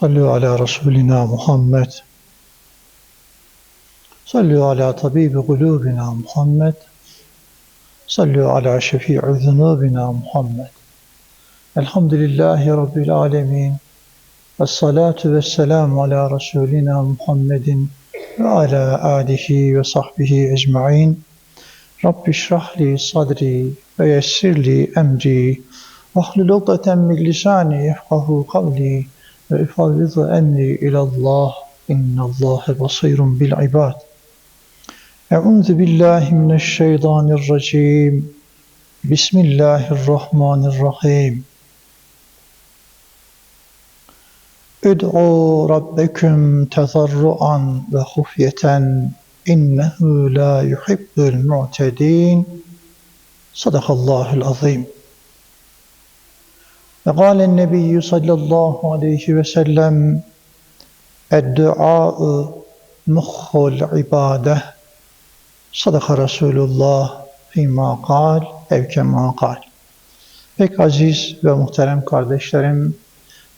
صلوا على رسولنا محمد. صلوا على طبيب قلوبنا محمد. صلوا على شفيع ذنوبنا محمد. الحمد لله رب العالمين. الصلاة والسلام على رسولنا محمد وعلى آله وصحبه أجمعين. رب اشرح لي صدري ويسر لي أمري. واحلل عقدة من لساني يفقه قولي. ve ifavvizu emri ilallah innallâhe basirun bil ibad. Euzu billahi mineşşeytanirracim. Bismillahirrahmanirrahim. Üd'u rabbeküm tezarruan ve hufyeten innehu la yuhibbul mu'tedin. Sadakallahul azim. يحب المعتدين صدق الله العظيم وقال النبي صلى الله عليه وسلم الدعاء مخ العبادة صدق رسول الله فيما قال ev kema kal. Pek aziz ve muhterem kardeşlerim,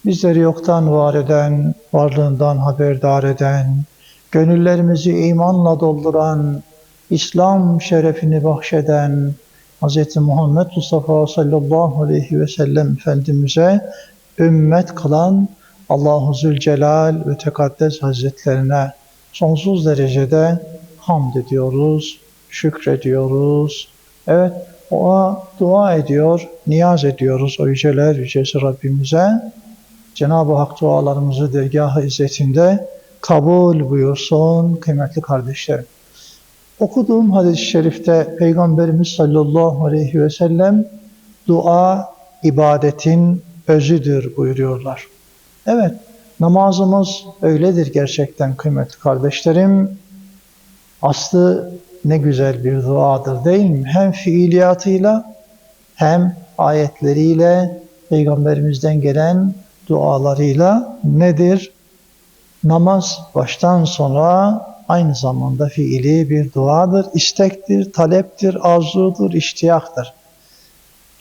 bizleri yoktan var eden, varlığından haberdar eden, gönüllerimizi imanla dolduran, İslam şerefini bahşeden, Hz. Muhammed Mustafa sallallahu aleyhi ve sellem Efendimiz'e ümmet kılan Allahu Zülcelal ve Tekaddes Hazretlerine sonsuz derecede hamd ediyoruz, şükrediyoruz. Evet, ona dua ediyor, niyaz ediyoruz o yüceler yücesi Rabbimize. Cenab-ı Hak dualarımızı dergah-ı izzetinde kabul buyursun kıymetli kardeşlerim. Okuduğum hadis-i şerifte Peygamberimiz sallallahu aleyhi ve sellem dua ibadetin özüdür buyuruyorlar. Evet, namazımız öyledir gerçekten kıymetli kardeşlerim. Aslı ne güzel bir duadır değil mi? Hem fiiliyatıyla hem ayetleriyle Peygamberimizden gelen dualarıyla nedir? Namaz baştan sonra aynı zamanda fiili bir duadır, istektir, taleptir, arzudur, iştiyaktır.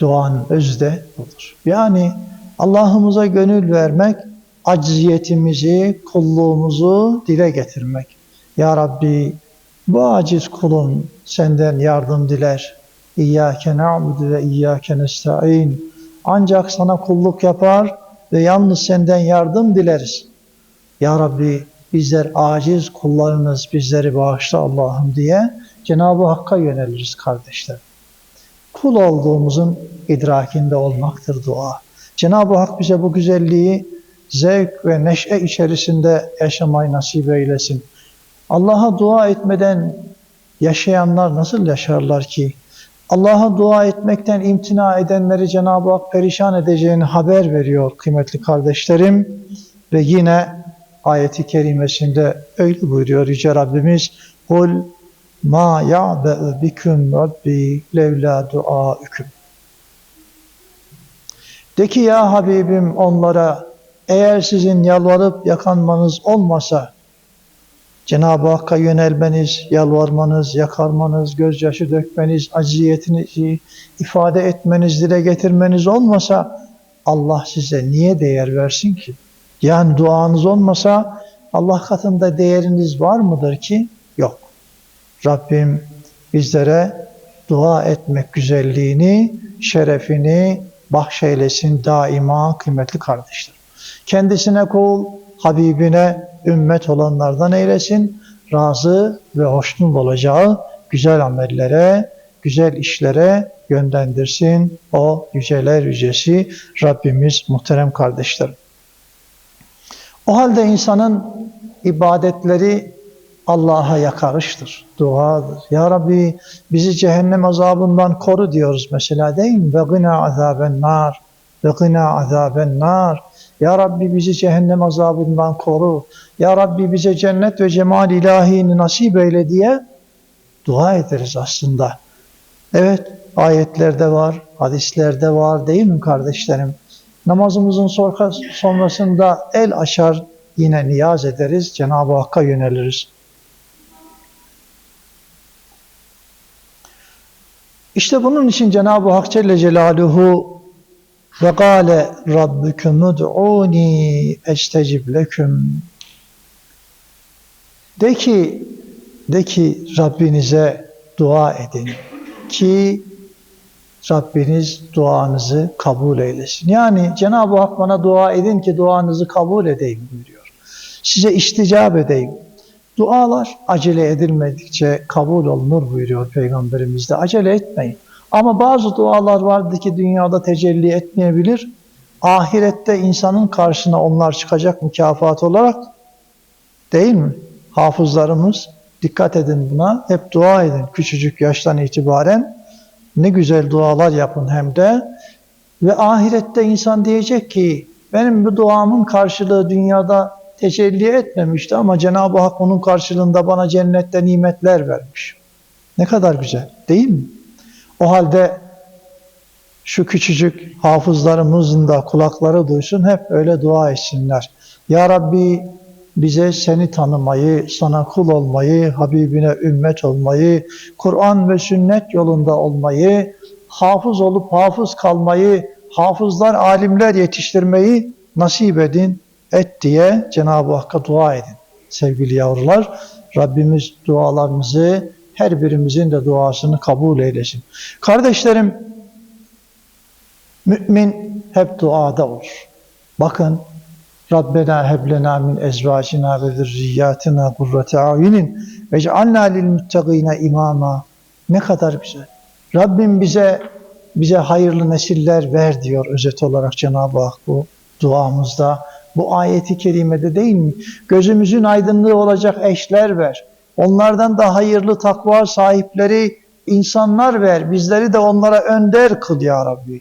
Duanın özü de budur. Yani Allah'ımıza gönül vermek, acziyetimizi, kulluğumuzu dile getirmek. Ya Rabbi bu aciz kulun senden yardım diler. İyyâke na'budu ve iyyâke nesta'in. Ancak sana kulluk yapar ve yalnız senden yardım dileriz. Ya Rabbi bizler aciz kullarınız bizleri bağışla Allah'ım diye Cenab-ı Hakk'a yöneliriz kardeşler. Kul olduğumuzun idrakinde olmaktır dua. Cenab-ı Hak bize bu güzelliği zevk ve neşe içerisinde yaşamayı nasip eylesin. Allah'a dua etmeden yaşayanlar nasıl yaşarlar ki? Allah'a dua etmekten imtina edenleri Cenab-ı Hak perişan edeceğini haber veriyor kıymetli kardeşlerim. Ve yine ayeti kerimesinde öyle buyuruyor Yüce Rabbimiz Kul ma ya'be'u biküm rabbi levla duaüküm De ki ya Habibim onlara eğer sizin yalvarıp yakanmanız olmasa Cenab-ı Hakk'a yönelmeniz, yalvarmanız, yakarmanız, gözyaşı dökmeniz, aciziyetinizi ifade etmeniz, dile getirmeniz olmasa Allah size niye değer versin ki? Yani duanız olmasa Allah katında değeriniz var mıdır ki? Yok. Rabbim bizlere dua etmek güzelliğini, şerefini bahşeylesin daima kıymetli kardeşler. Kendisine kul, Habibine ümmet olanlardan eylesin. Razı ve hoşnut olacağı güzel amellere, güzel işlere yönlendirsin. O yüceler yücesi Rabbimiz muhterem kardeşlerim. O halde insanın ibadetleri Allah'a yakarıştır, duadır. Ya Rabbi bizi cehennem azabından koru diyoruz mesela değil mi? Ve gına azaben nar, ve gına azaben nar. Ya Rabbi bizi cehennem azabından koru. Ya Rabbi bize cennet ve cemal ilahini nasip eyle diye dua ederiz aslında. Evet ayetlerde var, hadislerde var değil mi kardeşlerim? Namazımızın sonrasında el açar, yine niyaz ederiz, Cenab-ı Hakk'a yöneliriz. İşte bunun için Cenab-ı Hak Celle Celaluhu Ve gâle rabbukum ud'ûni estecib leküm. De ki, de ki Rabbinize dua edin ki Rabbiniz duanızı kabul eylesin. Yani Cenab-ı Hak bana dua edin ki duanızı kabul edeyim buyuruyor. Size isticap edeyim. Dualar acele edilmedikçe kabul olunur buyuruyor Peygamberimiz de. Acele etmeyin. Ama bazı dualar vardı ki dünyada tecelli etmeyebilir. Ahirette insanın karşısına onlar çıkacak mükafat olarak değil mi? Hafızlarımız dikkat edin buna. Hep dua edin küçücük yaştan itibaren. Ne güzel dualar yapın hem de. Ve ahirette insan diyecek ki benim bu duamın karşılığı dünyada tecelli etmemişti ama Cenab-ı Hak onun karşılığında bana cennette nimetler vermiş. Ne kadar güzel değil mi? O halde şu küçücük hafızlarımızın da kulakları duysun hep öyle dua etsinler. Ya Rabbi bize seni tanımayı, sana kul olmayı, Habibine ümmet olmayı, Kur'an ve sünnet yolunda olmayı, hafız olup hafız kalmayı, hafızlar, alimler yetiştirmeyi nasip edin, et diye Cenab-ı Hakk'a dua edin. Sevgili yavrular, Rabbimiz dualarımızı, her birimizin de duasını kabul eylesin. Kardeşlerim, mümin hep duada olur. Bakın, Rabbena heblena min ezvacina ve zürriyatina kurrate ayunin ve cealna lil muttaqine imama. Ne kadar güzel. Rabbim bize bize hayırlı nesiller ver diyor özet olarak Cenab-ı Hak bu duamızda. Bu ayeti kerimede değil mi? Gözümüzün aydınlığı olacak eşler ver. Onlardan da hayırlı takva sahipleri insanlar ver. Bizleri de onlara önder kıl ya Rabbi.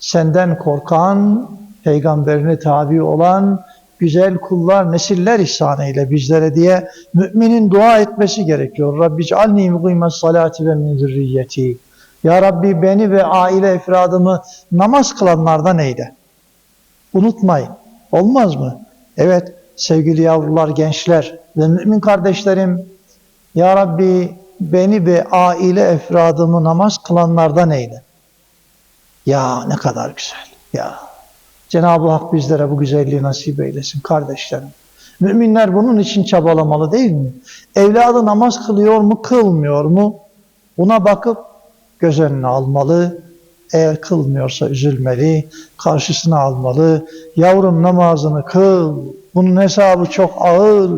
Senden korkan, peygamberine tabi olan güzel kullar, nesiller ihsan bizlere diye müminin dua etmesi gerekiyor. Rabbi cealni mugimmes salati ve min zürriyeti. Ya Rabbi beni ve aile efradımı namaz kılanlardan eyle. Unutmayın. Olmaz mı? Evet sevgili yavrular, gençler ve mümin kardeşlerim Ya Rabbi beni ve aile efradımı namaz kılanlardan eyle. Ya ne kadar güzel. Ya Cenab-ı Hak bizlere bu güzelliği nasip eylesin kardeşlerim. Müminler bunun için çabalamalı değil mi? Evladı namaz kılıyor mu, kılmıyor mu? Buna bakıp göz önüne almalı. Eğer kılmıyorsa üzülmeli, karşısına almalı. Yavrum namazını kıl. Bunun hesabı çok ağır.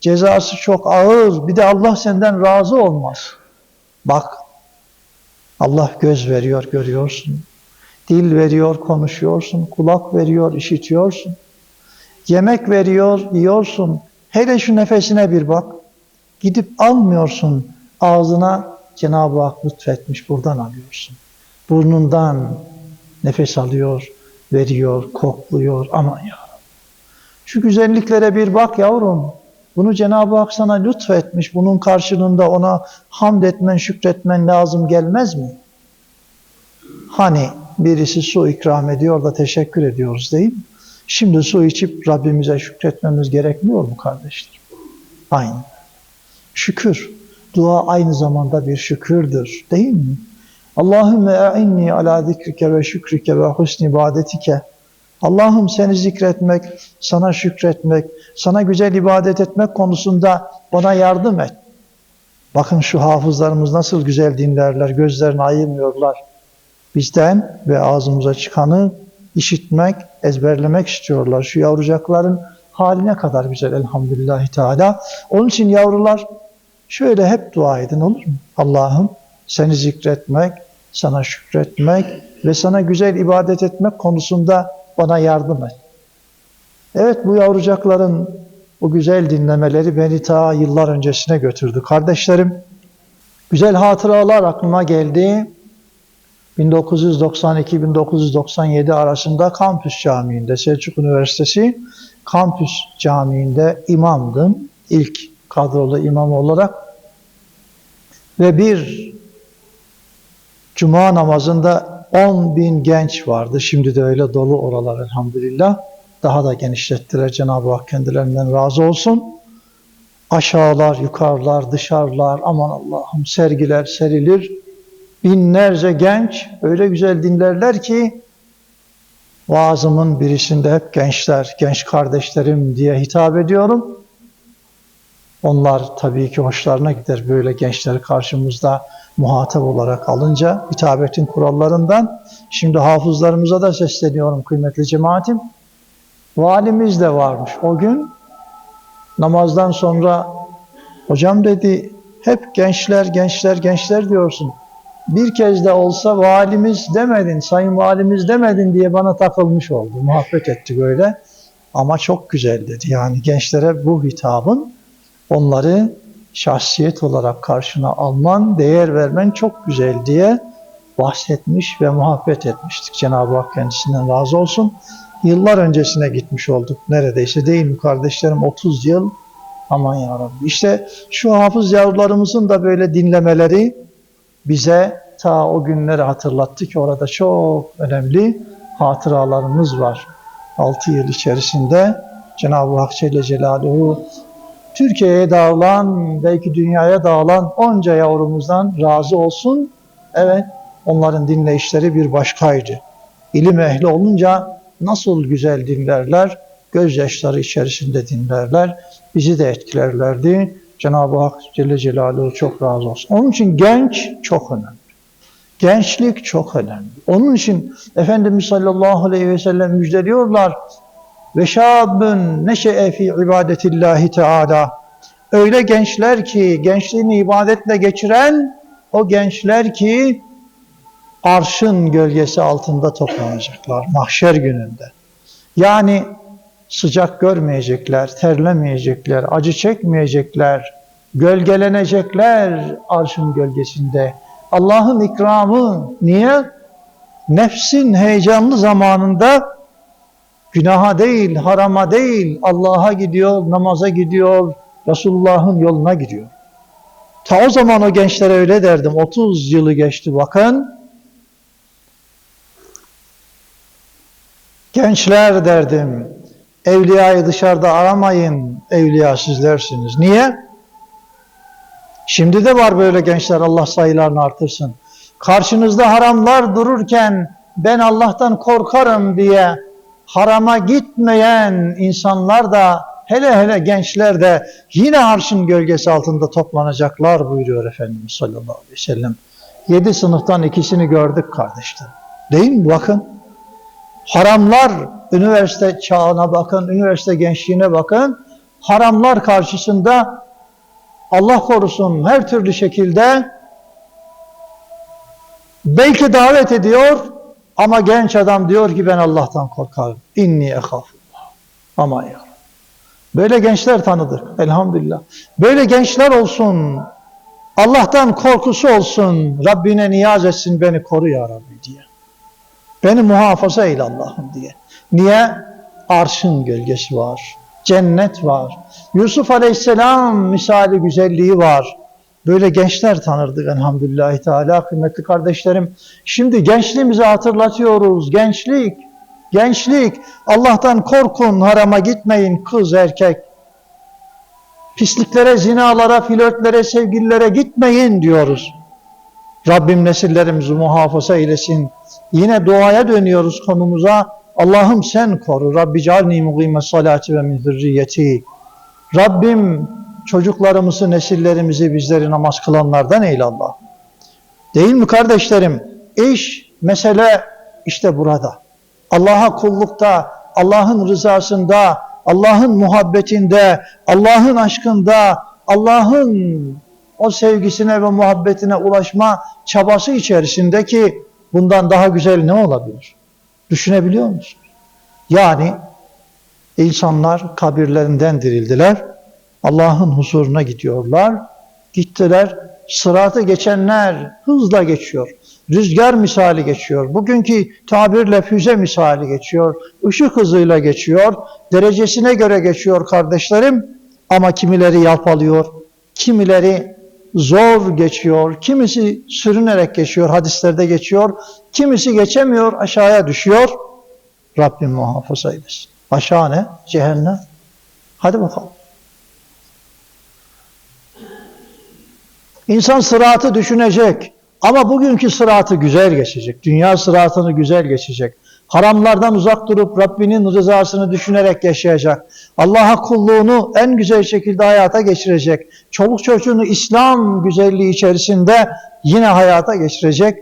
Cezası çok ağır. Bir de Allah senden razı olmaz. Bak, Allah göz veriyor, görüyorsun. Dil veriyor, konuşuyorsun. Kulak veriyor, işitiyorsun. Yemek veriyor, yiyorsun. Hele şu nefesine bir bak. Gidip almıyorsun. Ağzına Cenab-ı Hak lütfetmiş, buradan alıyorsun. Burnundan nefes alıyor, veriyor, kokluyor. Aman ya Şu güzelliklere bir bak yavrum. Bunu Cenab-ı Hak sana lütfetmiş. Bunun karşılığında ona hamd etmen, şükretmen lazım gelmez mi? Hani birisi su ikram ediyor da teşekkür ediyoruz mi? Şimdi su içip Rabbimize şükretmemiz gerekmiyor mu kardeşler? Aynı. Şükür. Dua aynı zamanda bir şükürdür değil mi? Allahümme e'inni ala zikrike ve şükrike ve husni ibadetike. Allah'ım seni zikretmek, sana şükretmek, sana güzel ibadet etmek konusunda bana yardım et. Bakın şu hafızlarımız nasıl güzel dinlerler, gözlerini ayırmıyorlar. Bizden ve ağzımıza çıkanı işitmek, ezberlemek istiyorlar. Şu yavrucakların haline kadar güzel elhamdülillahi teala. Onun için yavrular şöyle hep dua edin olur mu? Allah'ım seni zikretmek, sana şükretmek ve sana güzel ibadet etmek konusunda bana yardım et. Evet bu yavrucakların bu güzel dinlemeleri beni ta yıllar öncesine götürdü. Kardeşlerim, güzel hatıralar aklıma geldi. 1992-1997 arasında Kampüs Camii'nde, Selçuk Üniversitesi Kampüs Camii'nde imamdım. İlk kadrolu imam olarak. Ve bir cuma namazında 10 bin genç vardı. Şimdi de öyle dolu oralar elhamdülillah. Daha da genişlettiler Cenab-ı Hak kendilerinden razı olsun. Aşağılar, yukarılar, dışarılar, aman Allah'ım sergiler serilir binlerce genç öyle güzel dinlerler ki Vaazımın birisinde hep gençler, genç kardeşlerim diye hitap ediyorum. Onlar tabii ki hoşlarına gider böyle gençleri karşımızda muhatap olarak alınca hitabetin kurallarından. Şimdi hafızlarımıza da sesleniyorum kıymetli cemaatim. Valimiz de varmış o gün. Namazdan sonra hocam dedi hep gençler gençler gençler diyorsun. Bir kez de olsa valimiz demedin, sayın valimiz demedin diye bana takılmış oldu. Muhabbet etti böyle. Ama çok güzel dedi. Yani gençlere bu hitabın onları şahsiyet olarak karşına alman, değer vermen çok güzel diye bahsetmiş ve muhabbet etmiştik. Cenab-ı Hak kendisinden razı olsun. Yıllar öncesine gitmiş olduk. Neredeyse değil mi kardeşlerim? 30 yıl. Aman ya Rabbi. İşte şu hafız yavrularımızın da böyle dinlemeleri bize ta o günleri hatırlattı ki orada çok önemli hatıralarımız var. 6 yıl içerisinde Cenab-ı Hak Celle Celaluhu Türkiye'ye dağılan, belki dünyaya dağılan onca yavrumuzdan razı olsun. Evet, onların dinleyişleri bir başkaydı. İlim ehli olunca nasıl güzel dinlerler, gözyaşları içerisinde dinlerler, bizi de etkilerlerdi. Cenab-ı Hak Celle Celaluhu çok razı olsun. Onun için genç çok önemli. Gençlik çok önemli. Onun için Efendimiz sallallahu aleyhi ve sellem müjdeliyorlar. Ve şabun neşe'e fi ibadetillahi teala. Öyle gençler ki, gençliğini ibadetle geçiren o gençler ki arşın gölgesi altında toplanacaklar mahşer gününde. Yani sıcak görmeyecekler, terlemeyecekler, acı çekmeyecekler, gölgelenecekler arşın gölgesinde. Allah'ın ikramı niye? Nefsin heyecanlı zamanında günaha değil, harama değil, Allah'a gidiyor, namaza gidiyor, Resulullah'ın yoluna gidiyor. Ta o zaman o gençlere öyle derdim. 30 yılı geçti bakın. Gençler derdim. Evliyayı dışarıda aramayın. Evliya sizlersiniz. Niye? Şimdi de var böyle gençler Allah sayılarını artırsın. Karşınızda haramlar dururken ben Allah'tan korkarım diye harama gitmeyen insanlar da hele hele gençler de yine arşın gölgesi altında toplanacaklar buyuruyor Efendimiz sallallahu aleyhi ve sellem. Yedi sınıftan ikisini gördük kardeşler. Değil mi? Bakın. Haramlar, üniversite çağına bakın, üniversite gençliğine bakın. Haramlar karşısında Allah korusun her türlü şekilde belki davet ediyor ama genç adam diyor ki ben Allah'tan korkarım. İnni ehafullah. Ama ya. Böyle gençler tanıdık elhamdülillah. Böyle gençler olsun. Allah'tan korkusu olsun. Rabbine niyaz etsin beni koru ya Rabbi diye. Beni muhafaza eyle Allah'ım diye. Niye? Arşın gölgesi var. Cennet var. Yusuf Aleyhisselam misali güzelliği var. Böyle gençler tanırdık elhamdülillahi teala kıymetli kardeşlerim. Şimdi gençliğimizi hatırlatıyoruz. Gençlik, gençlik. Allah'tan korkun, harama gitmeyin kız erkek. Pisliklere, zinalara, flörtlere, sevgililere gitmeyin diyoruz. Rabbim nesillerimizi muhafaza eylesin. Yine duaya dönüyoruz konumuza. Allah'ım sen koru. Rabbi cealni mugime salati ve min zürriyeti. Rabbim çocuklarımızı, nesillerimizi, bizleri namaz kılanlardan eyle Allah. Değil mi kardeşlerim? İş, mesele işte burada. Allah'a kullukta, Allah'ın rızasında, Allah'ın muhabbetinde, Allah'ın aşkında, Allah'ın o sevgisine ve muhabbetine ulaşma çabası içerisindeki bundan daha güzel ne olabilir? Düşünebiliyor musunuz? Yani insanlar kabirlerinden dirildiler. Allah'ın huzuruna gidiyorlar. Gittiler. Sıratı geçenler hızla geçiyor. Rüzgar misali geçiyor. Bugünkü tabirle füze misali geçiyor. Işık hızıyla geçiyor. Derecesine göre geçiyor kardeşlerim. Ama kimileri yalpalıyor. Kimileri zor geçiyor. Kimisi sürünerek geçiyor. Hadislerde geçiyor. Kimisi geçemiyor. Aşağıya düşüyor. Rabbim muhafaza eylesin. Aşağı ne? Cehennem. Hadi bakalım. İnsan sıratı düşünecek. Ama bugünkü sıratı güzel geçecek. Dünya sıratını güzel geçecek. Haramlardan uzak durup Rabbinin rızasını düşünerek yaşayacak. Allah'a kulluğunu en güzel şekilde hayata geçirecek. Çoluk çocuğunu İslam güzelliği içerisinde yine hayata geçirecek,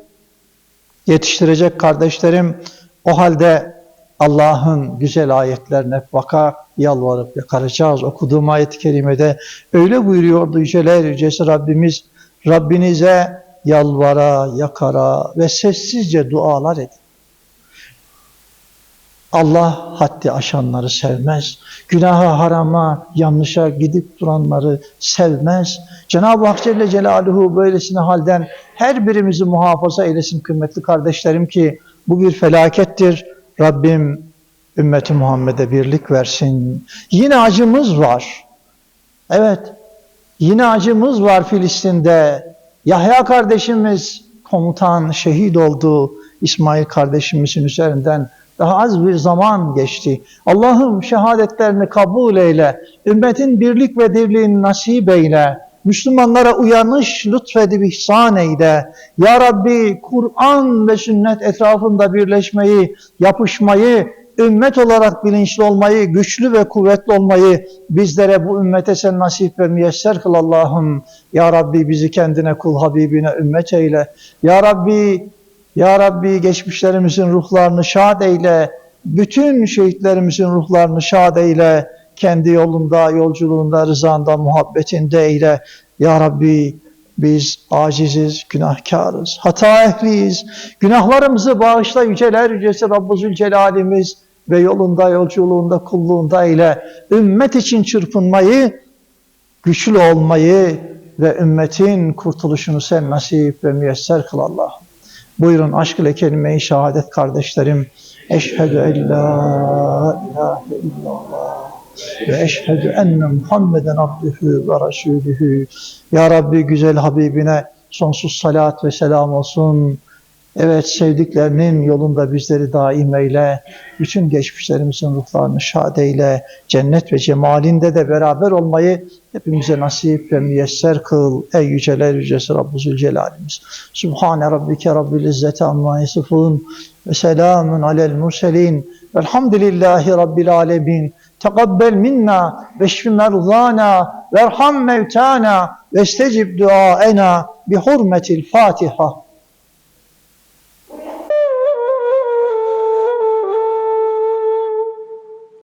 yetiştirecek kardeşlerim. O halde Allah'ın güzel ayetlerine baka yalvarıp yakaracağız. Okuduğum ayet-i kerimede öyle buyuruyordu Yüceler Yücesi Rabbimiz. Rabbinize yalvara, yakara ve sessizce dualar edin. Allah haddi aşanları sevmez. Günaha, harama, yanlışa gidip duranları sevmez. Cenab-ı Hak Celle Celaluhu böylesine halden her birimizi muhafaza eylesin kıymetli kardeşlerim ki bu bir felakettir. Rabbim ümmeti Muhammed'e birlik versin. Yine acımız var. Evet, yine acımız var Filistin'de. Yahya kardeşimiz komutan şehit oldu. İsmail kardeşimizin üzerinden daha az bir zaman geçti. Allah'ım şehadetlerini kabul eyle. Ümmetin birlik ve dirliğini nasip eyle. Müslümanlara uyanış lütfedip ihsan eyle. Ya Rabbi Kur'an ve sünnet etrafında birleşmeyi, yapışmayı, ümmet olarak bilinçli olmayı, güçlü ve kuvvetli olmayı bizlere bu ümmete sen nasip ve müyesser kıl Allah'ım. Ya Rabbi bizi kendine kul Habibine ümmet eyle. Ya Rabbi ya Rabbi geçmişlerimizin ruhlarını şad eyle. Bütün şehitlerimizin ruhlarını şad eyle. Kendi yolunda, yolculuğunda, rızanda, muhabbetinde eyle. Ya Rabbi biz aciziz, günahkarız, hata ehliyiz. Günahlarımızı bağışla yüceler yücesi Rabbu Zülcelal'imiz ve yolunda, yolculuğunda, kulluğunda eyle. Ümmet için çırpınmayı, güçlü olmayı ve ümmetin kurtuluşunu sen nasip ve müyesser kıl Allah'ım. Buyurun aşk ile kelime-i şehadet kardeşlerim. Eşhedü en la ilahe illallah ve eşhedü enne Muhammeden abdühü ve rasulühü. Ya Rabbi güzel Habibine sonsuz salat ve selam olsun. Evet sevdiklerinin yolunda bizleri daim eyle. Bütün geçmişlerimizin ruhlarını şad eyle. Cennet ve cemalinde de beraber olmayı hepimize nasip ve müyesser kıl. Ey yüceler yücesi Rabbu Zülcelal'imiz. Subhane Rabbike Rabbil İzzeti Amma Yasifun ve selamun alel murselin. Velhamdülillahi Rabbil Alemin. Tekabbel minna ve şfi merzana ve erham mevtana ve istecib duaena bi hurmetil Fatiha.